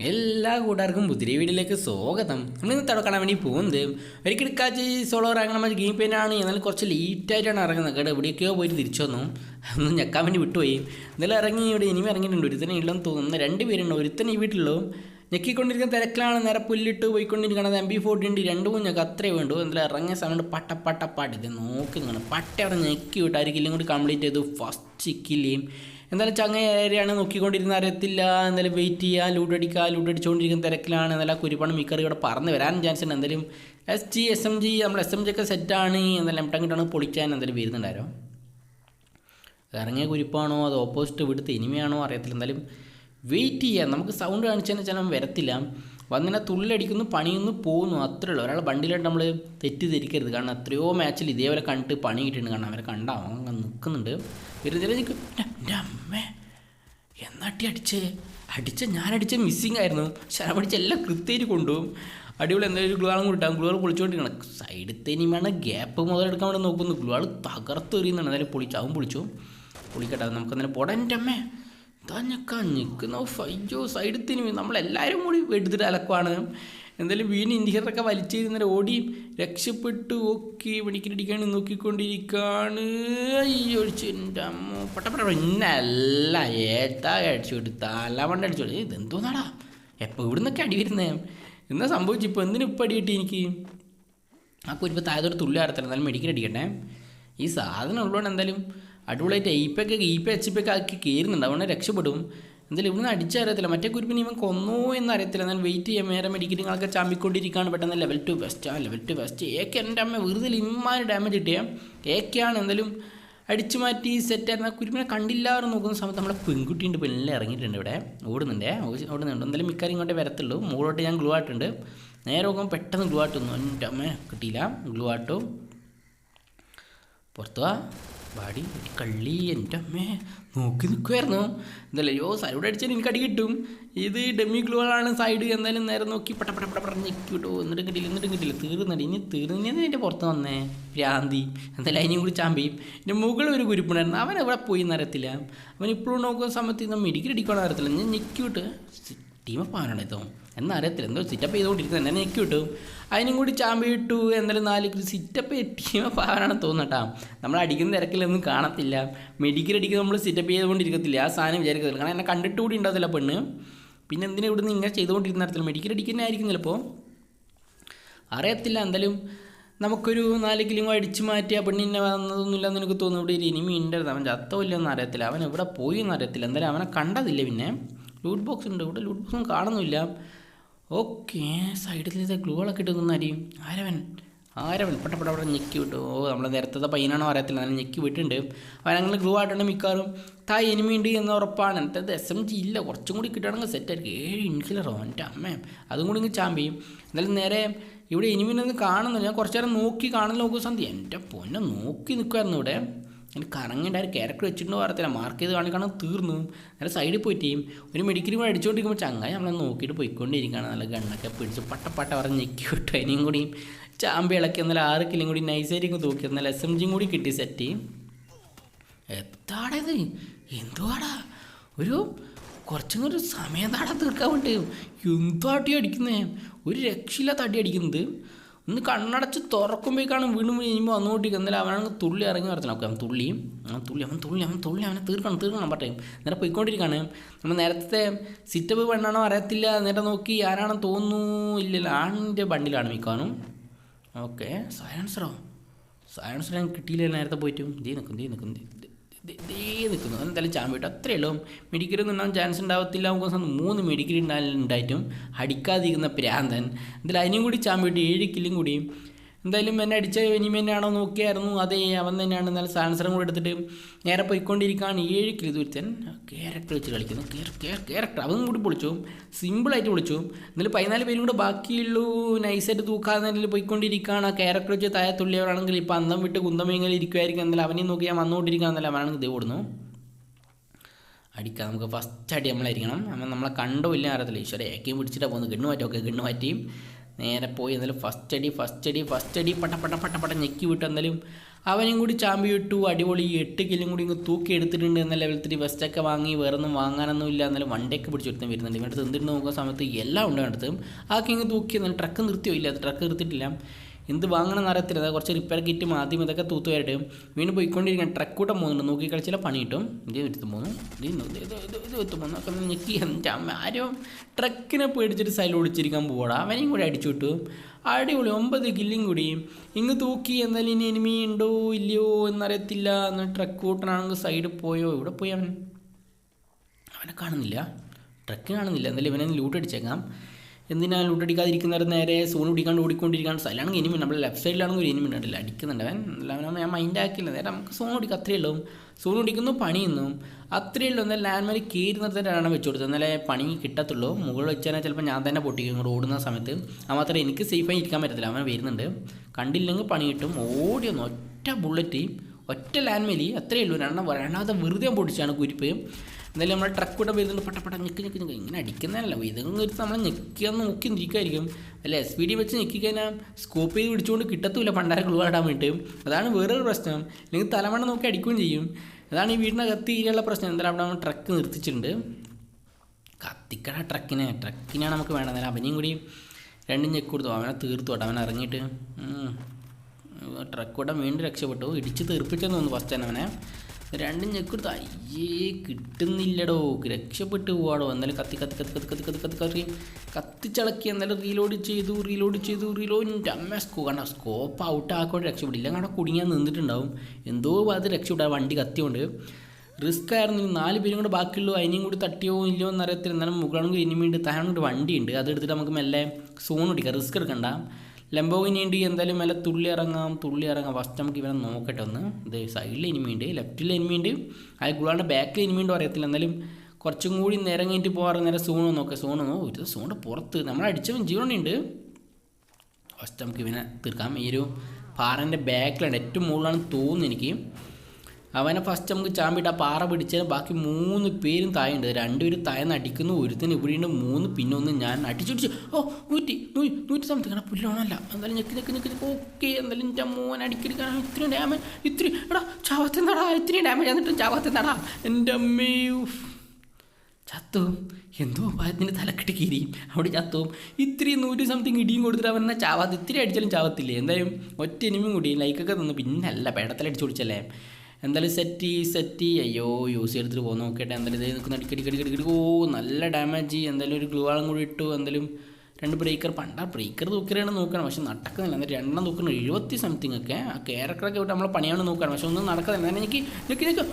എല്ലാ കൂട്ടുകാർക്കും പുതിയ വീഡിയോയിലേക്ക് സ്വാഗതം. നമ്മൾ ഇന്ന് തുടക്കാൻ വേണ്ടി പോകുന്നത് ഒരിക്കൽ കാച്ചി സോളോ ഇറങ്ങണ ഗെയിം പെയിനാണ് എന്നാലും കുറച്ച് ലേറ്റായിട്ടാണ് ഇറങ്ങുന്നത്. കേട്ടോ എവിടെയൊക്കെയോ പോയിട്ട് തിരിച്ചു വന്നു. ഒന്നും ഞെക്കാൻ വേണ്ടി വിട്ടുപോയി. എന്തായാലും ഇറങ്ങി ഇവിടെ ഇനിയും ഇറങ്ങിയിട്ടുണ്ട്. ഒരുത്തനെ ഇല്ലെന്ന് തോന്നുന്നു. രണ്ട് പേരുണ്ട്. ഒരുത്തനെ ഈ വീട്ടിലുള്ളൂ. ഞെക്കിക്കൊണ്ടിരിക്കുന്ന തിരക്കിലാണ്. നേരെ പുല്ലിട്ട് പോയിക്കൊണ്ടിരിക്കുന്നത് എം ബി ഫോർട്ടി ഉണ്ട്. രണ്ട് മൂന്ന് ഞങ്ങൾക്ക് അത്രേ വേണ്ടു. എന്തായാലും ഇറങ്ങിയ സമയത്ത് പട്ട പട്ട പാട്ട്. ഇത് നോക്കുന്നതാണ് പട്ട ഞെക്കി വിട്ട്. ആയിരിക്കും കൂടി കംപ്ലീറ്റ് ചെയ്തു. ഫസ്റ്റ് കില്ലിയും എന്തായാലും ചങ്ങ ഏരിയാണ് നോക്കിക്കൊണ്ടിരുന്ന അറിയത്തില്ല എന്തായാലും വെയിറ്റ് ചെയ്യുക. ലൂട്ട് അടിക്കുക. ലൂട്ട് അടിച്ചുകൊണ്ടിരിക്കുന്ന തിരക്കിലാണ്. എന്നാലും കുരുപ്പണം മിക്കറി ഇവിടെ പറന്ന് വരാൻ ചാൻസ് ഉണ്ട്. എന്തായാലും S G S M G നമ്മൾ എസ് എം ജി ഒക്കെ സെറ്റാണ് എന്തായാലും എംട്ടങ്ങിട്ടാണ് പൊളിക്കാൻ എന്തായാലും വരുന്നുണ്ടായിരുന്നു. ഇറങ്ങിയ കുരിപ്പാണോ? അത് ഓപ്പോസിറ്റ് ഇവിടുത്തെ ഇനിമയാണോ അറിയത്തില്ല. എന്തായാലും വെയിറ്റ് ചെയ്യാം. നമുക്ക് സൗണ്ട് കാണിച്ചതെന്ന് വെച്ചാൽ അവൻ വരത്തില്ല. വന്നിങ്ങനെ തുള്ളടിക്കുന്നു പണിയൊന്നും പോകുന്നു അത്രേ ഉള്ളൂ. ഒരാൾ വണ്ടിയിലായിട്ട് നമ്മൾ തെറ്റിദ്ധരിക്കരുത്. കാരണം എത്രയോ മാച്ചിൽ ഇതേപോലെ കണ്ടിട്ട് പണി കിട്ടിയിട്ടുണ്ട്. കാരണം അവരെ കണ്ടാവും അങ്ങനെ നിൽക്കുന്നുണ്ട് നിൽക്കും എന്റെ അമ്മേ എന്നാട്ടി അടിച്ചേ? അടിച്ച ഞാനടിച്ച മിസ്സിങ് ആയിരുന്നു. ശരം അടിച്ച എല്ലാം കൃത്യമായിട്ട് കൊണ്ടുപോകും. അടിപൊളി. ആളും കൂട്ടാം ഗ്ലൂ ആൾ പൊളിച്ചുകൊണ്ടിരിക്കണം സൈഡിൽ വേണം ഗ്യാപ്പ് മുതലെടുക്കാൻ വേണ്ടി നോക്കുന്നു. ഗ്ലൂ ആൾ തകർത്തെറിയുന്നുണ്ട് എന്തായാലും പൊളിച്ചു. അവൻ പൊളിച്ചു. പൊളിക്കട്ടെ. നമുക്ക് എന്തായാലും പോടാ. എന്റെ അമ്മേ തഞ്ഞക്ക നിൽക്കുന്ന ഫയ്യോ സൈഡിൽ തിനി നമ്മളെല്ലാവരും കൂടി എടുത്തിട്ട് അലക്കുവാണ് എന്തായാലും വീണ് ഇൻഡിക്കേറ്ററൊക്കെ വലിച്ചിരുന്നൊരു ഓടി രക്ഷപ്പെട്ടു. ഓക്കെ വെടിക്കടിക്കാണ് നോക്കിക്കൊണ്ടിരിക്കുകയാണ് അയ്യോ എന്റെ അമ്മ. പട്ടപ്പെട്ട ഇന്നല്ല ഏത്താ അടിച്ചു വിട്ടു തലമണ്ട അടിച്ചു കൊടുത്തു ഇതെന്തോ ഇതെന്തോന്നാടാ? എപ്പോൾ ഇവിടെ നിന്നൊക്കെ അടി വരുന്നേ? എന്നാ സംഭവിച്ചു? ഇപ്പോൾ എന്തിനു ഇപ്പം അടി കിട്ടി എനിക്ക്? ആ കുരിപ്പ് താഴത്തോട് തുള്ളി അറത്തല്ല എന്നാലും മെഡിക്കൽ അടിക്കട്ടെ ഈ സാധനം ഉള്ളതുകൊണ്ട് എന്തായാലും അടിപൊളിയായിട്ട് ഈപ്പൊക്കെ ഈപ്പ എച്ച് പി ഒക്കെ ആക്കി കയറുന്നുണ്ട് അതുകൊണ്ട് രക്ഷപ്പെടും. എന്തായാലും ഇവിടുന്ന് അടിച്ചറിയത്തില്ല മറ്റേ കുരുപ്പിന് ഇവൻ കൊന്നോ എന്ന് അറിയത്തില്ല. എന്നാൽ വെയിറ്റ് ചെയ്യാൻ നേരെ മെഡിക്കലുകളൊക്കെ ചാമ്പിക്കൊണ്ടിരിക്കുകയാണ് പെട്ടെന്ന്. ലെവൽ ടു ബെസ്റ്റ് ആ ലെവൽ ടു ബെസ്റ്റ് ഏക്ക് എന്റെ അമ്മ വെറുതെ ഇമ്മാതിരി ഡാമേജ് കിട്ടിയ. ആണ് എന്തായാലും അടിച്ചു മാറ്റി സെറ്റ് ആയിരുന്നു. ആ കുരുപ്പിനെ കണ്ടില്ലാതെ നോക്കുന്ന സമയത്ത് നമ്മുടെ പെൺകുട്ടീന്റെ പെണ്ണിൽ ഇറങ്ങിയിട്ടുണ്ട് ഇവിടെ. ഓടുന്നുണ്ടേ? ഓടി- ഓടുന്നുണ്ട്. എന്തായാലും മിക്കാരും ഇങ്ങോട്ടേ വരത്തുള്ളൂ. മുകളോട്ട് ഞാൻ ഗ്ലൂ ആട്ടുണ്ട് നേരെ നോക്കുമ്പോൾ പെട്ടെന്ന് ഗ്ലൂ ആട്ടുന്നു എന്റെ അമ്മ കിട്ടിയില്ല. ഗ്ലൂ ആട്ടും പുറത്തു വാ. വാടി കള്ളി എന്റെ അമ്മേ. നോക്കി നിൽക്കുമായിരുന്നു എന്തായാലും അയ്യോ സൈഡ് അടിച്ചാൽ എനിക്ക് അടി കിട്ടും. ഇത് ഡെമ്മി ഗ്ലൂകളാണ് സൈഡ് എന്തായാലും നേരെ നോക്കി പെട്ട പെട്ട പെട്ട പെട്ടെന്ന് ഞെക്കി വിട്ടു എന്നിട്ടും കിട്ടില്ല എന്നിട്ടും കിട്ടില്ല. തീർന്നടി ഇനി തീർന്നിന്നെ എന്റെ പുറത്ത് വന്നേ. ഭ്രാന്തി. എന്തായാലും അതിനെയും കൂടി ചാമ്പയും എന്റെ മുകളിൽ ഒരു കുരുപ്പുണ്ടായിരുന്നു. അവൻ എവിടെ പോയി എന്നറിയത്തില്ല. അവൻ ഇപ്പോഴും നോക്കുന്ന സമയത്ത് നമ്മൾ മെഡിക്കൽ അടിക്കണം അറിയത്തില്ല. ഞാൻ ഞെക്കി വിട്ട് ടീം പാനാണ് ഇതോ. എന്നറിയത്തില്ല എന്തോ സിറ്റപ്പ് ചെയ്തുകൊണ്ടിരിക്കുന്നത് എന്നെ എനിക്ക് വിട്ടു. അതിനും കൂടി ചാമ്പി ഇട്ടു. എന്നാലും നാല് സിറ്റപ്പ് ടീം പാവാനാണ് തോന്നട്ടാ. നമ്മൾ അടിക്കുന്ന തിരക്കിലൊന്നും കാണത്തില്ല. മെഡിക്കൽ അടിക്കുന്ന നമ്മൾ സിറ്റപ്പ് ചെയ്തുകൊണ്ടിരിക്കത്തില്ല? ആ സാധനം വിചാരിക്കത്തില്ല. കാരണം എന്നെ കണ്ടിട്ട് കൂടി ഉണ്ടാകത്തില്ല പെണ്ണ്. പിന്നെ എന്തിനാ ഇവിടുന്ന് ഇങ്ങനെ ചെയ്തുകൊണ്ടിരുന്ന അറിയത്തില്ല മെഡിക്കൽ അടിക്കുന്നതായിരിക്കും ചിലപ്പോൾ അറിയത്തില്ല. എന്തായാലും നമുക്കൊരു നാല് കിലിങ്ങോ അടിച്ചു മാറ്റി ആ പെണ്ണിനെ വന്നതൊന്നുമില്ല എന്ന് എനിക്ക് തോന്നുന്നു. ഇവിടെ ഇനിമി ഉണ്ടായിരുന്നു അവൻ ചത്തോ ഇല്ലെന്ന് അറിയത്തില്ല അവൻ എവിടെ പോയി എന്ന് അറിയത്തില്ല എന്തായാലും അവനെ കണ്ടതില്ല പിന്നെ. ലൂട്ട് ബോക്സ് ഉണ്ട്. ഇവിടെ ലൂട്ട് ബോക്സ് കാണുന്നില്ല ഓക്കെ സൈഡിൽ ഗ്ലൂകളൊക്കെ ഇട്ട് നിന്നാരി ആരവൻ? ആരവൻ. പെട്ട പെട്ട അവിടെ ഞെക്കി വിട്ടു. ഓ നമ്മളെ നേരത്തെ പയ്യനാണോ അറിയത്തില്ല. അങ്ങനെ ഞെക്കി വിട്ടിട്ടുണ്ട്. അവൻ അങ്ങനെ ഗ്ലൂ ആയിട്ടുണ്ട് മിക്കാറും താ എനിമി ഉണ്ട് എന്ന് ഉറപ്പാണ്. എന്നിട്ട് എസ് എം ജി ഇല്ല. കുറച്ചും കൂടി കിട്ടുകയാണെങ്കിൽ സെറ്റായിരിക്കും ഏഴ് ഇൻകിലറോ എന്റെ അമ്മയും അതും കൂടി ഇങ്ങ് ചെയ്യും. എന്നാലും നേരെ ഇവിടെ എനിമിനൊന്നും കാണുന്നില്ല. ഞാൻ കുറച്ചു നേരം നോക്കി കാണുന്ന നോക്കുന്ന സന്ധ്യ എന്റെ പൊന്നെ നോക്കി നിൽക്കുമായിരുന്നു ഇവിടെ. എനിക്ക് ഒരു ക്യാരക്ടർ വെച്ചിട്ടുണ്ടോ അറിയത്തില്ല. മാർക്ക് ചെയ്ത് കാണിക്കണം തീർന്നു. നല്ല സൈഡിൽ പോയിട്ട് ഒരു മെഡിക്കൽ കൂടെ അടിച്ചുകൊണ്ടിരിക്കുമ്പോൾ ചങ്ങായി നമ്മളെ നോക്കിയിട്ട് പോയിക്കൊണ്ടിരിക്കുകയാണ്. നല്ല ഗണ്ണൊക്കെ പിടിച്ച് പട്ട പട്ട പറഞ്ഞ് ഞെക്കി വിട്ടു അതിനെയും കൂടി. ചാമ്പി ഇളക്കി എന്നാൽ ആറ് കിലും കൂടി. നൈസായിരിക്കും തൂക്കി എന്നാൽ എസ് എം ജിയും കൂടി കിട്ടി സെറ്റ് എത്താടത് എന്തുവാടാ? ഒരു കുറച്ചും കൂടി സമയം താടാ തീർക്കാൻ വേണ്ടി. എന്തോ അടി അടിക്കുന്നേ? ഒരു രക്ഷയില്ലാത്ത അടി അടിക്കുന്നത്. ഒന്ന് കണ്ണടച്ച് തുറക്കുമ്പോഴേക്കാണ് വീണ്ടും കഴിയുമ്പോൾ വന്നുകൊണ്ടിരിക്കുന്നത്. എന്നാലും അവനാണെങ്കിൽ തുള്ളി ഇറങ്ങി വരത്തില്ല അവൻ തുള്ളിയും അവൻ തുള്ളി അവൻ തുള്ളി അവൻ തുള്ളി അവനെ തീർക്കണം തീർക്കണം പറയും. നേരെ പോയിക്കൊണ്ടിരിക്കുകയാണ്. നമ്മൾ നേരത്തെ സിറ്റപ്പ് പെണ്ണാണോ അറിയത്തില്ല. നേരെ നോക്കി ആരാണെന്ന് തോന്നുന്നു ഇല്ലല്ല. ആണിന്റെ ബണ്ടിലാണ് മിക്കാനും ഓക്കെ സയൻസറോ സയൻസ് ഞാൻ കിട്ടിയില്ല? നേരത്തെ പോയിട്ടും. ദേ നിൽക്കും ദേ നിൽക്കും ദേ- ദേ നിൽക്കുന്നു എന്തായാലും ചാൻ വീട്ടും അത്രയേ ഉള്ളൂ. മെഡിക്കലൊന്നും ഉണ്ടാകാൻ ചാൻസ് ഉണ്ടാവത്തില്ല. നമുക്ക് മൂന്ന് മെഡിക്കൽ ഉണ്ടായിട്ടും അടിക്കാതിരിക്കുന്ന പ്രാന്തൻ. എന്തായാലും അതിനും കൂടി ചാൻ വീട്ടും ഏഴ് കില്ലും കൂടി എന്തായാലും എന്നെ അടിച്ച ഇനിമ തന്നെയാണോ നോക്കിയായിരുന്നു. അതെ അവൻ തന്നെയാണ്. എന്നാലും സാൻസറും കൂടെ എടുത്തിട്ട് നേരെ പോയിക്കൊണ്ടിരിക്കുകയാണ്. ഏഴ് കിലോ ദൂരത്തൻ ക്യാരക്ടർ വെച്ച് കളിക്കുന്നു. ക്യാരക്ടർ അതും കൂടി പൊളിച്ചു. സിമ്പിളായിട്ട് പൊളിച്ചു. എന്നാലും പതിനാല് പേരും കൂടെ ബാക്കിയുള്ളൂ. നൈസായിട്ട് തൂക്കാതെ പോയിക്കൊണ്ടിരിക്കുകയാണ്. ആ ക്യാരക്ടർ വെച്ച് താഴെ തുള്ളിയവരാണെങ്കിൽ ഇപ്പം അന്തം വിട്ട് കുന്തമേങ്ങനെ ഇരിക്കുമായിരിക്കും എന്നാലും അവനെ നോക്കി ഞാൻ വന്നുകൊണ്ടിരിക്കുകയാണെന്നല്ല അവനാണെങ്കിൽ ദേ ഓടുന്നു. അടിക്കാം. നമുക്ക് ഫസ്റ്റ് അടി നമ്മളായിരിക്കണം അവൻ നമ്മളെ കണ്ടോ ഇല്ല അറിയത്തില്ല. ഈശ്വര ഏക്കയും പിടിച്ചിട്ടാണ് പോകുന്നത്. ഗണ്ണു മാറ്റി ഓക്കെ ഗണ്ണു മാറ്റി നേരെ പോയി എന്നാലും ഫസ്റ്റ് അടി ഫസ്റ്റ് അടി ഫസ്റ്റ് അടി പട്ട പട്ട പട്ട പട്ട ഞെക്കി വിട്ടു എന്നാലും അവനും കൂടി ചാമ്പി വിട്ടു അടിപൊളി എട്ട് കില്ലും കൂടി ഇങ്ങ് തൂക്കി എടുത്തിട്ടുണ്ട് എന്ന ലെവൽ ത്രീ വെസ്റ്റൊക്കെ വാങ്ങി വേറെ ഒന്നും വാങ്ങാനൊന്നും ഇല്ല എന്നാലും വണ്ടിയൊക്കെ പിടിച്ചെടുത്തും വരുന്നുണ്ട്. ഇവിടെ തിന്നിട്ട് നോക്കുന്ന സമയത്ത് എല്ലാം ഉണ്ട് അടുത്തും ആ ഇങ്ങ് തൂക്കി എന്നാലും ട്രക്ക് നിർത്തിയോ ഇല്ല ട്രക്ക് നിർത്തിയിട്ടില്ല. എന്ത് വാങ്ങണമെന്ന് അറിയത്തില്ല. കുറച്ച് റിപ്പയർ കിറ്റ് ആദ്യം ഇതൊക്കെ തൂത്ത് വരട്ടെ വീണ്ടും പോയിക്കൊണ്ടിരിക്കാൻ ട്രക്കൂട്ടം പോകുന്നുണ്ട്. നോക്കി കളിച്ചാൽ പണി കിട്ടും. ഇത് എടുത്ത് പോകുന്നു. ഇത് ഇത് ഇത് എത്തും പോകുന്നു. അപ്പം ഞെക്കി. എന്റെ അമ്മ ആരും ട്രക്കിനെ പേടിച്ചിട്ട് സൈഡിൽ ഒളിച്ചിരിക്കാൻ പോവാടാ. അവനെയും കൂടി അടിച്ചു വിട്ടു. അടിപൊളി. ഒമ്പത് കില്ലും കൂടി. ഇങ്ങ് തൂക്കി എന്തായാലും ഇനി എനിമി ഉണ്ടോ? ഇല്ലയോ? എന്നറിയത്തില്ല. എന്ന് ട്രക്ക് കൂട്ടനാണെങ്കിൽ സൈഡിൽ പോയോ? ഇവിടെ പോയി അവൻ? അവനെ കാണുന്നില്ല. ട്രക്ക് കാണുന്നില്ല. എന്തായാലും ഇവനെ ലൂട്ട് അടിച്ചേക്കാം. എന്തിനാ ലൂട്ട് നേരെ സോൺ പിടിക്കാണ്ട് ഓടിക്കൊണ്ടിരിക്കുകയാണ് സൈലാണെങ്കിൽ എനിമി നമ്മുടെ ലെഫ്റ്റ് സൈഡിലാണെങ്കിൽ ഒരു ഇനിമി ഉണ്ടല്ല അടിക്കുന്നുണ്ട്. അവൻ ഞാൻ മൈൻഡ് ആക്കില്ല നേരെ നമുക്ക് സോൺ പിടിക്കുക അത്രയേ ഉള്ളൂ. സോൺ പിടിക്കുന്നു പണിയുന്നു അത്രയേ ഉള്ളൂ. എന്നാൽ ലാൻഡ് മാർക്ക് കയറി നിർത്തിയിട്ടാണ് വെച്ച് കൊടുത്തത്. എന്നാലേ പണി കിട്ടത്തുള്ളൂ. മുകളിൽ വെച്ചാൽ ചിലപ്പോൾ ഞാൻ തന്നെ പൊട്ടിക്കും ഇങ്ങോട്ട് ഓടുന്ന സമയത്ത്. ആ മാത്രമേ എനിക്ക് സേഫായി ഇരിക്കാൻ പറ്റത്തില്ല. അവൻ വരുന്നുണ്ട്. കണ്ടില്ലെങ്കിൽ പണി കിട്ടും. ഓടി ഒന്ന് ഒറ്റ ബുള്ളറ്റ് ഒറ്റ ലാൻഡ് മേലി അത്രയേ ഉള്ളൂ. രണ്ടാം രണ്ടാമത്തെ വെറുതെ പൊടിച്ചാണ് കുരിപ്പ്. എന്തായാലും നമ്മുടെ ട്രക്ക് കൂടെ വരുന്നുണ്ട്. പെട്ടപ്പെട്ട ഞെക്ക് ഞെക്ക് ഞെക്ക് ഞെക്കി. ഇങ്ങനെ അടിക്കുന്നതല്ല. ഇതൊന്നും ഒരു നമ്മൾ ഞെക്കിയാൽ നോക്കി നിൽക്കുമായിരിക്കും അല്ല? എസ് പി ഡി വെച്ച് ഞെക്കിക്കഴിഞ്ഞാൽ സ്കോപ്പ് ചെയ്ത് പിടിച്ചുകൊണ്ട് കിട്ടത്തുമില്ല പണ്ടാരെ ഗ്ലൂ വേണ്ടി അതാണ് വേറൊരു പ്രശ്നം. അല്ലെങ്കിൽ തലമണ്ണ നോക്കി അടിക്കുകയും ചെയ്യും. അതാണ് ഈ വീടിനകത്ത് ഇതിലുള്ള പ്രശ്നം. എന്തായാലും അവിടെ നമ്മൾ ട്രക്ക് നിർത്തിച്ചിട്ടുണ്ട്. കത്തിക്കട ട്രക്കിനെ ട്രക്കിനാണ് നമുക്ക് വേണ്ടത്. അവനെയും കൂടി രണ്ടും ചെക്ക് കൊടുത്തു. അവനെ തീർത്തു കേട്ടോ. അവൻ ഇറങ്ങിയിട്ട്. ട്രക്ക് വീണ്ടും രക്ഷപ്പെട്ടു. ഇടിച്ച് തീർപ്പിച്ചെന്ന് തോന്നുന്നു ഫസ്റ്റ് തന്നെ അവനെ. രണ്ടും ഞെക്കെടുത്ത് കൊടുത്തു അയ്യേ കിട്ടുന്നില്ലടോ. രക്ഷപ്പെട്ടു പോവാടോ. എന്നാലും കത്തി കത്തി കത്തി കത്തി കത്തി കത്തി കത്തി കത്തി കത്തിച്ചിളക്കി എന്നാലും റീലോഡ് ചെയ്തു റീലോഡ് ചെയ്തു റീലോഡ് അമ്മ സ്കോ കാരണം സ്കോപ്പ് ഔട്ട് ആക്കോട്ട് രക്ഷപ്പെടില്ല കാരണം കുടുങ്ങിയാൽ നിന്നിട്ടുണ്ടാവും. എന്തോ അത് രക്ഷപ്പെട്ടു വണ്ടി കത്തിയോണ്ട്. റിസ്ക് ആയിരുന്നു. നാല് പേരും കൂടെ ബാക്കിയുള്ളൂ. അതിനെയും കൂടി തട്ടിയോ ഇല്ലയോ എന്നറിയത്തില്ല എന്നാലും മുകളാണെങ്കിൽ ഇനിമീണ്ട് താഴെ വണ്ടിയുണ്ട്. അതെടുത്തിട്ട് നമുക്ക് മെല്ലെ സോൺ ഓടിക്കാം റിസ്ക് എടുക്കണ്ട. ലംബോഗിനി ഉണ്ട് എന്തായാലും മേലെ തുള്ളി ഇറങ്ങാം തുള്ളി ഇറങ്ങാം ഫസ്റ്റ് നമുക്ക് ഇവനെ നോക്കട്ടെ ഒന്ന്. ഇത് സൈഡിൽ ഇനിമിയുണ്ട് ലെഫ്റ്റിൽ ഇനിമിയുണ്ട് അത് ഗുളാണ്ട് ബാക്കിൽ ഇനിമിയുണ്ടോ അറിയത്തില്ല. എന്തായാലും കുറച്ചും കൂടി നേരം കഴിഞ്ഞിട്ട് പോകാറ് നേരെ സോണ് നോക്കാം. സോണ് നോ ഒരു സോണിന്റെ പുറത്ത് നമ്മൾ അടിച്ചവൻ ജീവനുണ്ട് ഫസ്റ്റ് നമുക്ക് ഇവനെ തീർക്കാം ഈ ഒരു പാറന്റെ ബാക്കിലാണ് ഏറ്റവും മുകളിലാണ് തോന്നുന്നു എനിക്ക്. അവനെ ഫസ്റ്റ് നമുക്ക് ചാമ്പിട്ട് ആ പാറ പിടിച്ചാൽ ബാക്കി മൂന്ന് പേരും തായുണ്ട് രണ്ടുപേരും തായെന്ന് അടിക്കുന്നു ഒരുത്തിന് ഇവിടെയുണ്ട് മൂന്ന് പിന്നെ ഒന്ന് ഞാൻ അടിച്ചുടിച്ചു ഓ നൂറ്റി നൂറ്റി സമയത്ത് ആണ്. പുല്ലോണല്ല എന്തായാലും ഞെക്കി ഞെക്കി ഞെക്കി ഓക്കെ എന്തായാലും എന്റെ മോൻ അടിക്കടിക്കാണ് ഇത്രയും ഡാമേജ് ഇത്രയും എടാ ചാവത്തെന്താടാ ഇത്രയും ഡാമേജ് എന്നിട്ട് നടാ എന്റെ അമ്മേ ഉഫ്. ചത്തു. എന്തോ പായത്തിന്റെ തലക്കെട്ട് കീരി അവിടെ ചത്തവും ഇത്രയും നൂറ്റി സംതിങ് ഇടിയും കൊടുത്തിട്ട് അവൻ ചാവാത്ത ഇത്തിരി അടിച്ചാലും ചാവത്തില്ലേ? എന്തായാലും ഒറ്റ ഇനിമയും കൂടി. ലൈക്കൊക്കെ തന്നു. പിന്നല്ല പേടത്തിലടിച്ചു കുടിച്ചല്ലേ എന്തായാലും സെറ്റ് സെറ്റ് അയ്യോ യൂസ് ചെയ്തിട്ട് പോകുന്ന നോക്കട്ടെ എന്തായാലും ഇതേ നിൽക്കുന്ന. അടിക്കടി കടി കടി ഓ നല്ല ഡാമേജ് എന്തായാലും ഒരു ഗ്ലൂവാളും കൂടി ഇട്ടു. എന്തായാലും രണ്ട് ബ്രേക്കർ പണ്ട ബ്രേക്കർ തൂക്കിയാണ് നോക്കണം. പക്ഷെ നടക്കുന്നില്ല. എന്നിട്ട് രണ്ടെണ്ണം നോക്കണം എഴുപത്തി സംതിങ് ഒക്കെ. ആ ക്യാരക്ടറൊക്കെ വിട്ട് നമ്മളെ പണിയാണ് നോക്കണം. പക്ഷെ ഒന്നും നടക്കുന്നില്ല. എന്നാൽ എനിക്ക് നിൽക്കി നിൽക്കുക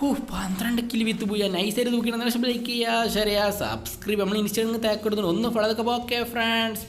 ഓ പന്ത്രണ്ട് കിലി വിത്ത് പോയി നൈസായിട്ട് തൂക്കിയിട്ട് ലൈക്ക് ചെയ്യുക ശരിയാ സബ്സ്ക്രൈബ് നമ്മൾ ഇൻസ്റ്റാഗ്രാമിൽ തേക്കെടുത്തു ഒന്ന് ഫോളോ ഒക്കെ ഓക്കെ ഫ്രണ്ട്സ്